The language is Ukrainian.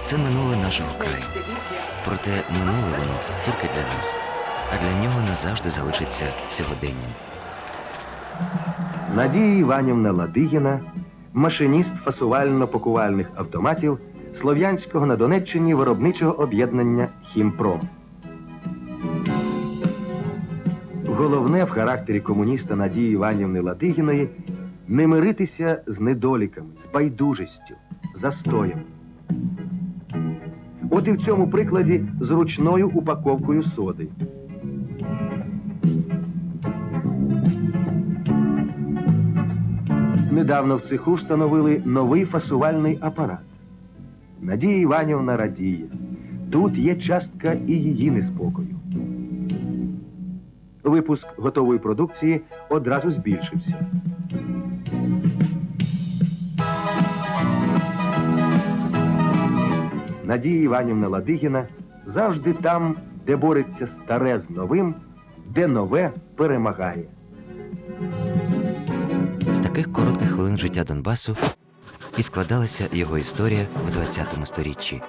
Це минуле нашого краю. Проте минуле воно тільки для нас, а для нього назавжди залишиться сьогоденням. Надія Іванівна Ладигіна, машиніст фасувально-пакувальних автоматів Слов'янського на Донеччині виробничого об'єднання Хімпром. Головне в характері комуніста Надії Іванівни Ладигіної не миритися з недоліками, з байдужістю, застоєм. От і в цьому прикладі з ручною упаковкою соди. Недавно в цеху встановили новий фасувальний апарат. Надія Іванівна радіє. Тут є частка і її неспокою. Випуск готової продукції одразу збільшився. Надія Іванівна Ладигіна завжди там, де бореться старе з новим, де нове перемагає. З таких коротких хвилин життя Донбасу і складалася його історія в 20 сторіччі.